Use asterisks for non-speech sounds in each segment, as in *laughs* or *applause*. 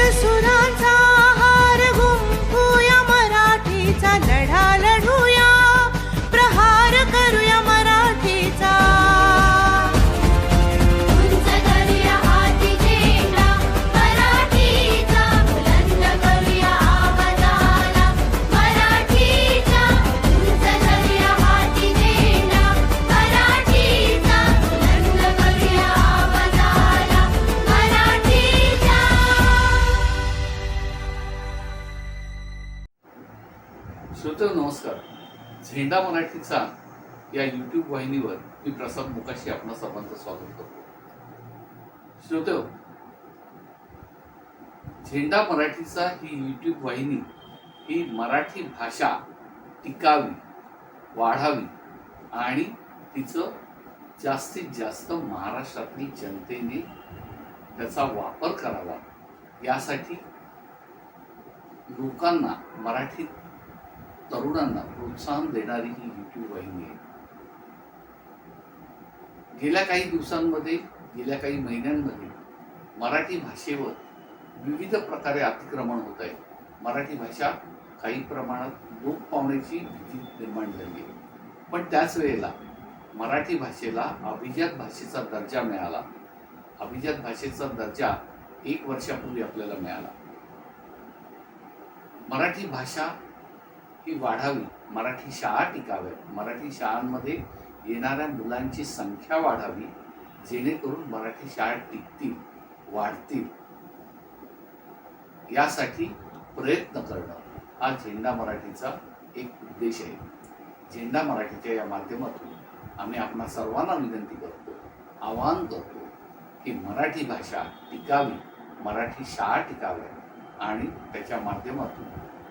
nesuranta झेंडा मराठीचा या यूट्यूब वाहिनीवर मी प्रसाद मुकाशी आपणा सर्वांचं स्वागत करतो. श्रोत हो, झेंडा मराठीचा ही यूट्यूब वाहिनी ही मराठी भाषा टिकावी वाढावी आणि तिचं जास्तीत जास्त महाराष्ट्रातील जनतेने त्याचा वापर करावा यासाठी लोकांना मराठीत तरुणांना प्रोत्साहन देणारी ही यूट्यूब वाहिनी आहे. गेल्या काही दिवसांमध्ये गेल्या काही महिन्यांमध्ये मराठी भाषेवर विविध प्रकारे अतिक्रमण होत आहे. मराठी भाषा काही प्रमाणात लोप पावण्याची भीती निर्माण झाली आहे. पण त्याच वेळेला मराठी भाषेला अभिजात भाषेचा दर्जा मिळाला. अभिजात भाषेचा दर्जा एक वर्षापूर्वी आपल्याला मिळाला. मराठी भाषा ही वाढावी. मराठी शाळा टिकाव्यात. मराठी शाळांमध्ये येणाऱ्या मुलांची संख्या वाढावी जेणेकरून मराठी शाळा टिकतील वाढतील. यासाठी प्रयत्न करणं हा झेंडा मराठीचा एक उद्देश आहे. झेंडा मराठीच्या या माध्यमातून आम्ही आपणा सर्वांना विनंती करतो आवाहन करतो की मराठी भाषा टिकावी मराठी शाळा टिकाव्या आणि त्याच्या माध्यमातून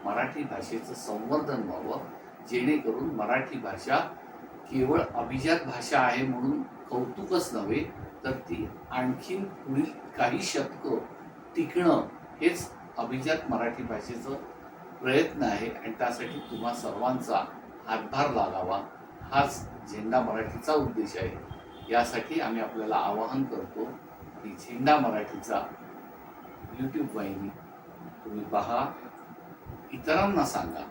मराठी भाषेचं संवर्धन व्हावं जेणेकरून मराठी भाषा केवळ अभिजात भाषा आहे म्हणून कौतुकच नव्हे तर ती आणखीन पुढील काही शतकं टिकणं हेच अभिजात मराठी भाषेचं प्रयत्न आहे. आणि त्यासाठी तुम्हा सर्वांचा हातभार लागावा. हाच झेंडा मराठीचा उद्देश आहे. यासाठी आम्ही आपल्याला आवाहन करतो की झेंडा मराठीचा यूट्यूब वाहिनी तुम्ही पहा. इतरांना सांगा.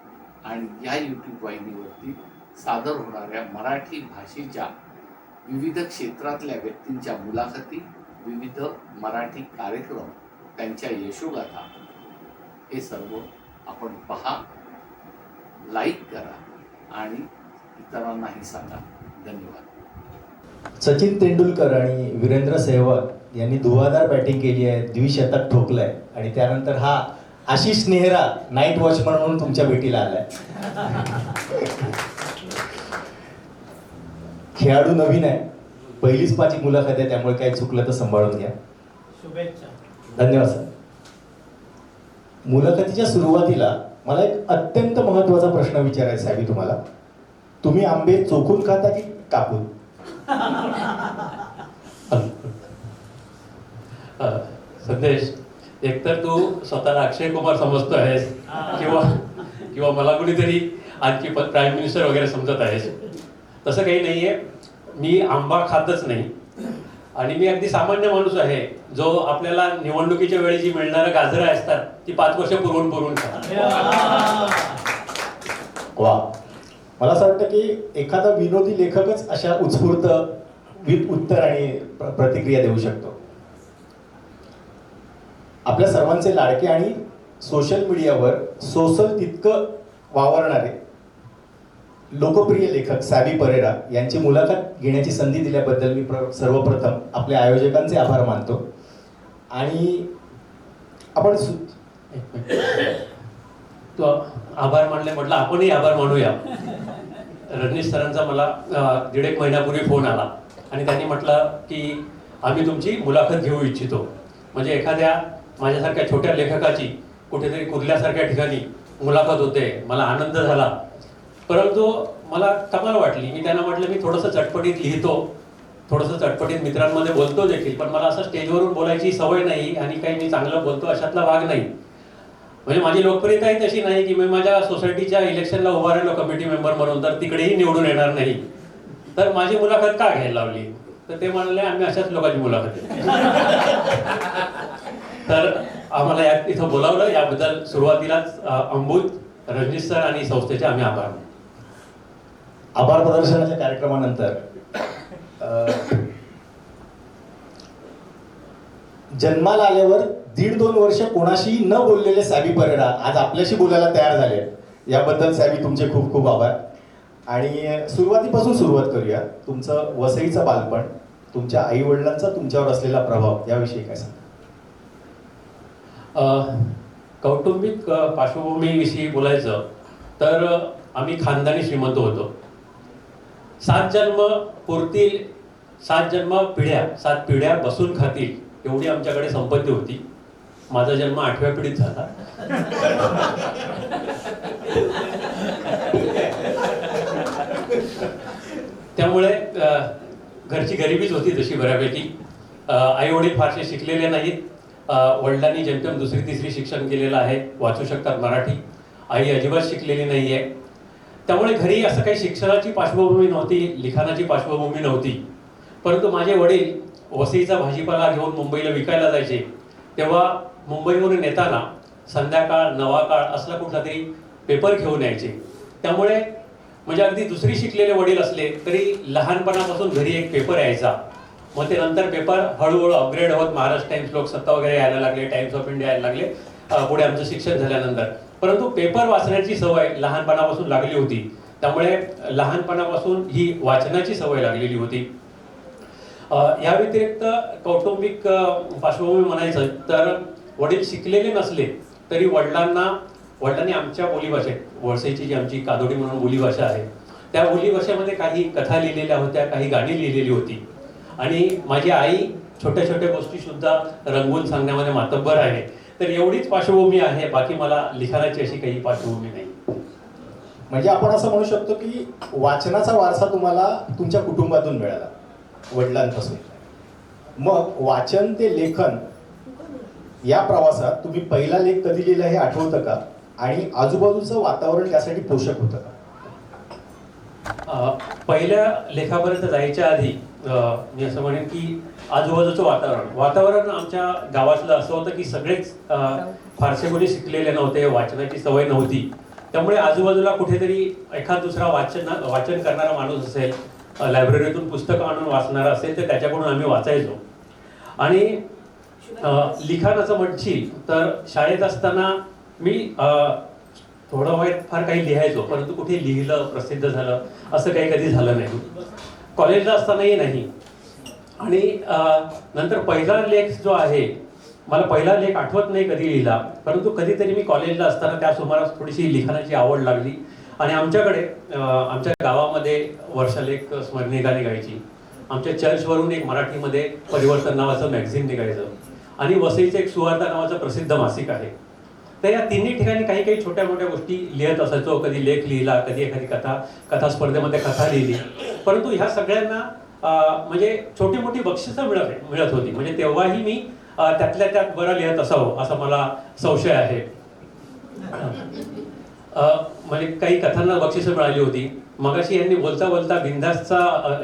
आणि या यूट्यूब वाहिनीवरती सादर होणाऱ्या मराठी भाषेच्या विविध क्षेत्रातल्या व्यक्तींच्या मुलाखती विविध मराठी कार्यक्रम त्यांच्या यशोगाथा. हे सर्व आपण पहा लाईक करा आणि इतरांनाही सांगा. धन्यवाद. सचिन तेंडुलकर आणि वीरेंद्र सेहवाग यांनी धुवाधार बॅटिंग केली आहे द्विशतक ठोकलंय. आणि त्यानंतर हा आशिष नेहरा नाईट वॉचमन म्हणून तुमच्या भेटीला आलाय. खेळाडू नवीन आहे. पहिलीच माझी मुलाखत आहे त्यामुळे काही चुकलं तर सांभाळून घ्या. शुभेच्छा. धन्यवाद सर. मुलाखतीच्या सुरुवातीला मला एक अत्यंत महत्त्वाचा प्रश्न विचारायचा आहे मी तुम्हाला. तुम्ही आंबे चोखून खाता की कापून? *laughs* अ, संदेश एकतर तू स्वतःला अक्षय कुमार समजतो आहेस किंवा किंवा मला कुणीतरी आणखी प्राईम मिनिस्टर वगैरे समजत आहेस. तसं काही नाहीये. मी आंबा खातच नाही. आणि मी अगदी सामान्य माणूस आहे. जो आपल्याला निवडणुकीच्या वेळी जी मिळणारं गाजरं असतात ती पाच वर्ष पुरवून पुरवून खातात. वा. मला असं वाटतं की एखादा विनोदी लेखकच अशा उत्स्फूर्त उत्तर आणि प्र- प्रतिक्रिया देऊ शकतो. आपल्या सर्वांचे लाडके आणि सोशल मीडियावर सोसल तितकं वावरणारे लोकप्रिय लेखक सॅबी परेरा यांची मुलाखत घेण्याची संधी दिल्याबद्दल मी प्र सर्वप्रथम आपल्या आयोजकांचे आभार मानतो. आणि आपण सु- आभार मानले म्हटलं आपणही आभार मानूया. रजनीश सरांचा मला दीड एक महिन्यापूर्वी फोन आला. आणि त्यांनी म्हटलं की आम्ही तुमची मुलाखत घेऊ इच्छितो. म्हणजे एखाद्या माझ्यासारख्या छोट्या लेखकाची कुठेतरी कुर्ल्यासारख्या ठिकाणी मुलाखत होते. मला आनंद झाला. परंतु मला कमाल वाटली. मी त्यांना म्हटलं मी थोडंसं चटपटीत लिहितो. थोडंसं चटपटीत मित्रांमध्ये बोलतो देखील. पण मला असं स्टेजवरून बोलायची सवय नाही आणि काही मी चांगलं बोलतो अशातला भाग नाही. म्हणजे माझी लोकप्रियताही तशी नाही की मी माझ्या सोसायटीच्या इलेक्शनला उभा राहिलो कमिटी मेंबर म्हणून तर तिकडेही निवडून येणार नाही. तर माझी मुलाखत का घ्यायला लावली? तर ते म्हणाले आम्ही अशाच लोकांची मुलाखत तर आम्हाला या इथं बोलावलं. याबद्दल सुरुवातीलाच अंबुत अंबुज रजनीश सर आणि संस्थेचे आम्ही आभार आभार प्रदर्शनाच्या कार्यक्रमानंतर जन्माला आल्यावर दीड दोन वर्ष कोणाशी न बोललेले सॅबी परेडा आज आपल्याशी बोलायला तयार झाले. याबद्दल सॅबी तुमचे खूप खूप आभार. आणि सुरुवातीपासून सुरुवात करूया. तुमचं वसईचं बालपण तुमच्या आई वडिलांचा तुमच्यावर असलेला प्रभाव याविषयी काय सांगा कौटुंबिक पार्श्वभूमीविषयी बोलायचं तर आम्ही खानदानी श्रीमंत होतो. सात जन्म पुरतील सात जन्म पिढ्या सात पिढ्या बसून खातील एवढी आमच्याकडे संपत्ती होती. माझा जन्म आठव्या पिढीत झाला. त्यामुळे घरची गरिबीच होती तशी बऱ्यापैकी. आई वडील फारसे शिकलेले नाहीत. वडिलांनी जेमतेम दुसरी तिसरी शिक्षण केलेलं आहे वाचू शकतात मराठी. आई अजिबात शिकलेली नाही आहे त्यामुळे घरी असं काही शिक्षणाची पार्श्वभूमी नव्हती लिखाणाची पार्श्वभूमी नव्हती. परंतु माझे वडील वसईचा भाजीपाला घेऊन मुंबईला विकायला जायचे. तेव्हा मुंबईवरून येताना संध्याकाळ नवाकाळ असला कुठला तरी पेपर घेऊन यायचे. त्यामुळे म्हणजे अगदी दुसरी शिकलेले वडील असले तरी लहानपणापासून घरी एक पेपर यायचा. मग ते नंतर पेपर हळूहळू अपग्रेड होत. महाराष्ट्र टाइम्स लोकसत्ता वगैरे यायला लागले टाइम्स ऑफ इंडिया यायला लागले. पुढे आमचं शिक्षण झाल्यानंतर. परंतु पेपर वाचण्याची सवय लहानपणापासून लागली होती. त्यामुळे लहानपणापासून ही वाचनाची सवय लागलेली होती. या व्यतिरिक्त कौटुंबिक पार्श्वभूमी म्हणायचं तर वडील शिकलेले नसले तरी वडिलांना वडिलांनी आमच्या बोलीभाषेत वळसेची जी आमची कादोडी म्हणून बोलीभाषा आहे त्या बोलीभाषेमध्ये काही कथा लिहिलेल्या होत्या काही गाणी लिहिलेली होती. आणि माझी आई छोट्या छोट्या गोष्टी सुद्धा रंगवून सांगण्यामध्ये मातब्बर आहे. तर एवढीच पार्श्वभूमी आहे बाकी मला लिखाणाची अशी काही पार्श्वभूमी नाही. म्हणजे आपण असं म्हणू शकतो की वाचनाचा वारसा तुम्हाला तुमच्या कुटुंबातून मिळाला वडिलांपासून. मग वाचन ते लेखन या प्रवासात तुम्ही पहिला लेख कधी लिहिला हे आठवतं का? आणि आजूबाजूचं वातावरण त्यासाठी पोषक होतं का? पहिल्या लेखापर्यंत जायच्या आधी मी असं म्हणेन की आजूबाजूचं वातावरण. वातावरण आमच्या गावातलं असं होतं की सगळेच फारसे कोणी शिकलेले नव्हते वाचनाची सवय नव्हती. त्यामुळे आजूबाजूला कुठेतरी एखाद दुसरा वाचन वाचन करणारा माणूस असेल लायब्ररीतून पुस्तकं आणून वाचणारा असेल तर त्याच्याकडून आम्ही वाचायचो. आणि लिखाण असं म्हणशील तर शाळेत असताना मी थोडं वाईट फार काही लिहायचो परंतु कुठे लिहिलं प्रसिद्ध झालं असं काही कधी झालं नाही. कॉलेजला असतानाही नाही. आणि नंतर पहिला लेख जो आहे मला पहिला लेख आठवत नाही कधी लिहिला परंतु कधीतरी मी कॉलेजला असताना त्या सुमारास थोडीशी लिखाणाची आवड लागली. आणि आमच्याकडे आमच्या गावामध्ये वर्षालेख स्मरणिका निघायची आमच्या चर्चवरून एक मराठीमध्ये परिवर्तन नावाचं मॅगझिन निघायचं. आणि वसईचं एक सुवार्ता नावाचं प्रसिद्ध मासिक आहे. तर या तिन्ही ठिकाणी काही काही छोट्या मोठ्या गोष्टी लिहित असायचो. कधी लेख लिहिला कधी एखादी कथा कथा स्पर्धेमध्ये कथा लिहिली. परंतु ह्या सगळ्यांना म्हणजे छोटी मोठी बक्षिसं मिळत मिळत होती. म्हणजे तेव्हाही मी त्यातल्या त्यात बरं लिहित असावं असा मला संशय आहे. म्हणजे काही कथांना बक्षिसं मिळाली होती. मगाशी यांनी बोलता बोलता बिंदासचा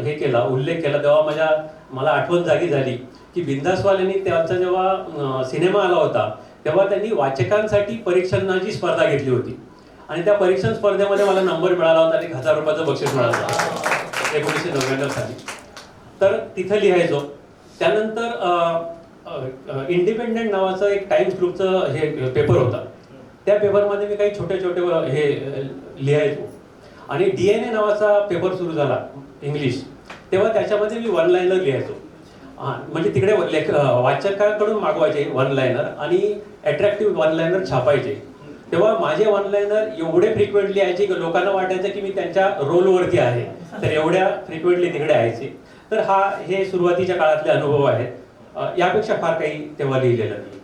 हे केला उल्लेख केला. तेव्हा माझ्या मला आठवण जागी झाली की बिंदासवाल्यांनी त्यांचा जेव्हा सिनेमा आला होता तेव्हा त्यांनी वाचकांसाठी परीक्षणाची स्पर्धा घेतली होती. आणि त्या परीक्षण स्पर्धेमध्ये मला नंबर मिळाला होता आणि एक हजार रुपयाचं बक्षीस मिळालं होतं. एकोणीसशे नव्याण्णव साली. तर तिथं लिहायचो. त्यानंतर इंडिपेंडेंट नावाचं एक टाइम्स ग्रुपचं हे पेपर होता. त्या पेपरमध्ये मी काही छोटे छोटे हे लिहायचो. आणि डी एन ए नावाचा पेपर सुरू झाला इंग्लिश तेव्हा त्याच्यामध्ये मी वन लाईनर लिहायचो. हां म्हणजे तिकडे लेख वाचकाकडून वाचकांकडून मागवायचे वन लाईनर आणि अट्रॅक्टिव्ह वन लाईनर छापायचे. तेव्हा माझे ऑनलाईनर एवढे फ्रिक्वेंटली यायचे की लोकांना वाटायचं की मी त्यांच्या रोलवरती आहे. तर एवढ्या फ्रिक्वेंटली तिकडे यायचे. तर हा हे सुरुवातीच्या काळातले अनुभव आहेत. यापेक्षा फार काही तेव्हा लिहिलेलं नाही.